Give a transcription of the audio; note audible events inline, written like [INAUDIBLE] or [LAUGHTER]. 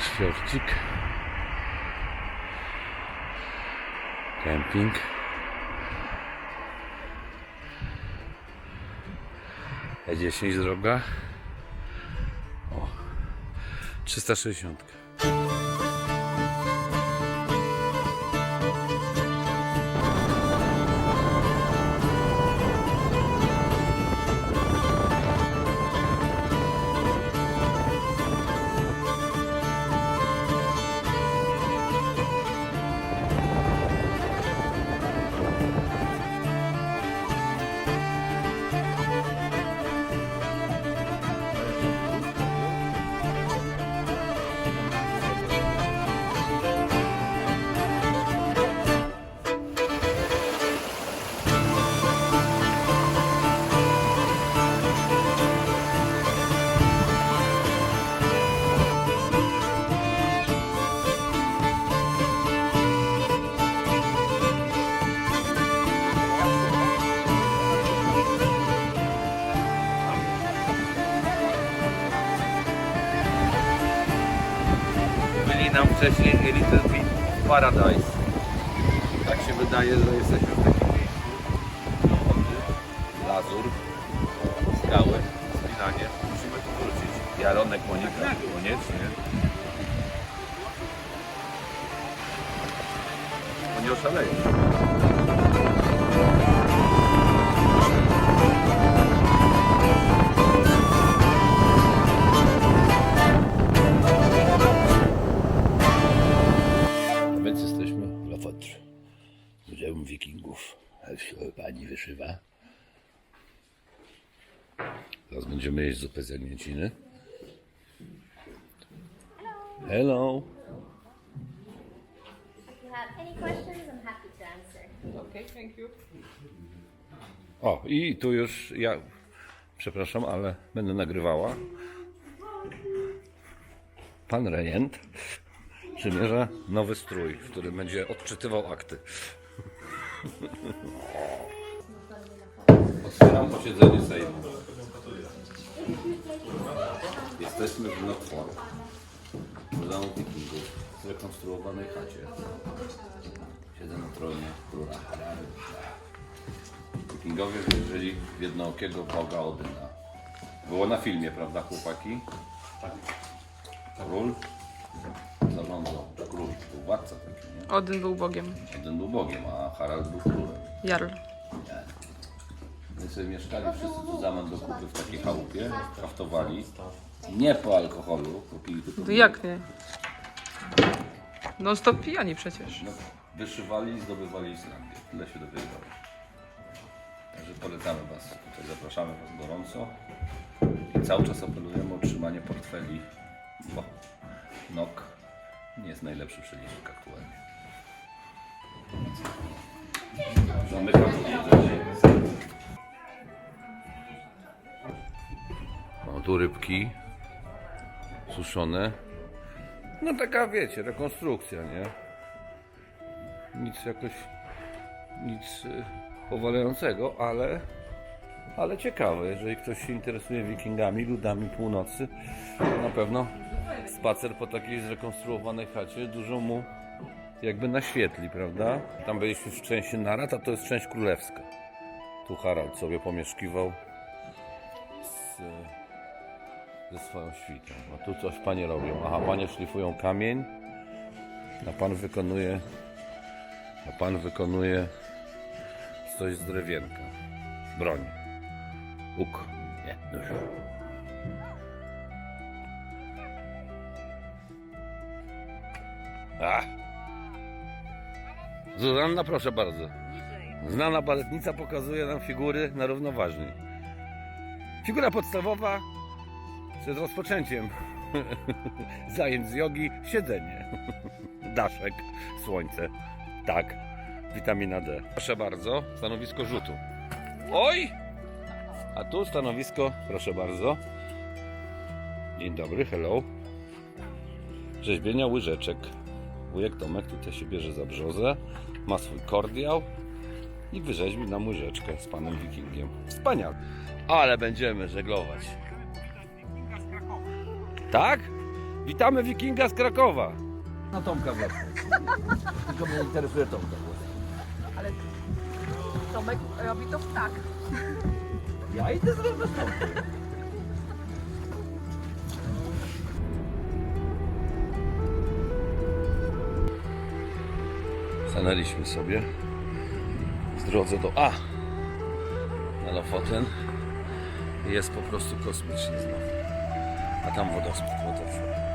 Jeziorcik. Kemping. E10 droga. O, 360. Byli nam wcześniej A Little Bit Paradise. Tak się wydaje, że jesteśmy w takim miejscu. Wody, Lazur, skały, spinanie. Musimy tu wrócić. Jaronek Monika, koniecznie. Nie oszaleje. Muzeum Wikingów. Pani wyszywa. Teraz będziemy jeść zupę z jagnięciny. Hello. If you have any questions, I'm happy to answer. Okay, thank you. O, i tu już ja, przepraszam, ale będę nagrywała. Pan rejent przymierza nowy strój, w którym będzie odczytywał akty. Otwieram posiedzenie Sejmu. Jesteśmy w Notford, Muzeum Wikingów, w zrekonstruowanej chacie. Siedzę na tronie króla Harry. Wikingowie wierzyli w jednookiego boga Odyna. Było na filmie, prawda chłopaki? Tak. Król zarządzał, król władca taki, nie? Odyn był Bogiem. Odyn był bogiem, a Harald był królem. Jarl. My sobie mieszkali wszyscy tu zamęt do kupy w takiej chałupie, kraftowali. Nie po alkoholu, bo pili tylko No jak nie? Non stop pijani przecież. No, wyszywali i zdobywali Islandię. Tyle się dowiedziałem. Także polecamy Was tutaj, zapraszamy Was gorąco. I cały czas apelujemy o trzymanie portfeli, bo NOK nie jest najlepszy przelicznik aktualnie. Zamykam. O, tu rybki suszone. No taka wiecie, rekonstrukcja, nie? nic jakoś nic y, powalającego, ale ale ciekawe, jeżeli ktoś się interesuje wikingami, ludami północy, to na pewno spacer po takiej zrekonstruowanej chacie dużo mu jakby naświetli, prawda? Tam byliśmy w części Narat, a to jest część królewska. Tu Harald sobie pomieszkiwał z, ze swoją świtą. A tu coś panie robią. Aha, panie szlifują kamień, a pan wykonuje a pan wykonuje coś z drewienka. Broń. Łuk. Nie, nóż. A. Zuzanna, proszę bardzo. Znana baletnica pokazuje nam figury na równoważni. Figura podstawowa przed rozpoczęciem [LAUGHS] zajęć z jogi siedzenie. [LAUGHS] Daszek, słońce. Tak, witamina D. Proszę bardzo, stanowisko rzutu. Oj! A tu stanowisko, proszę bardzo. Dzień dobry, hello. Rzeźbienia łyżeczek. Wujek Tomek tutaj się bierze za brzozę, ma swój kordiał i wyrzeźbi nam łyżeczkę z panem wikingiem. Wspaniale. Ale będziemy żeglować. Tak? Witamy Wikinga z Krakowa. Na Tomka właśnie. Tylko mnie interesuje Tomka właśnie. Ale Tomek robi to tak. Ja idę bez Tomka. Stanęliśmy sobie w drodze do A na Lofoten. Jest po prostu kosmicznie znowu. A tam wodospad, waterfall.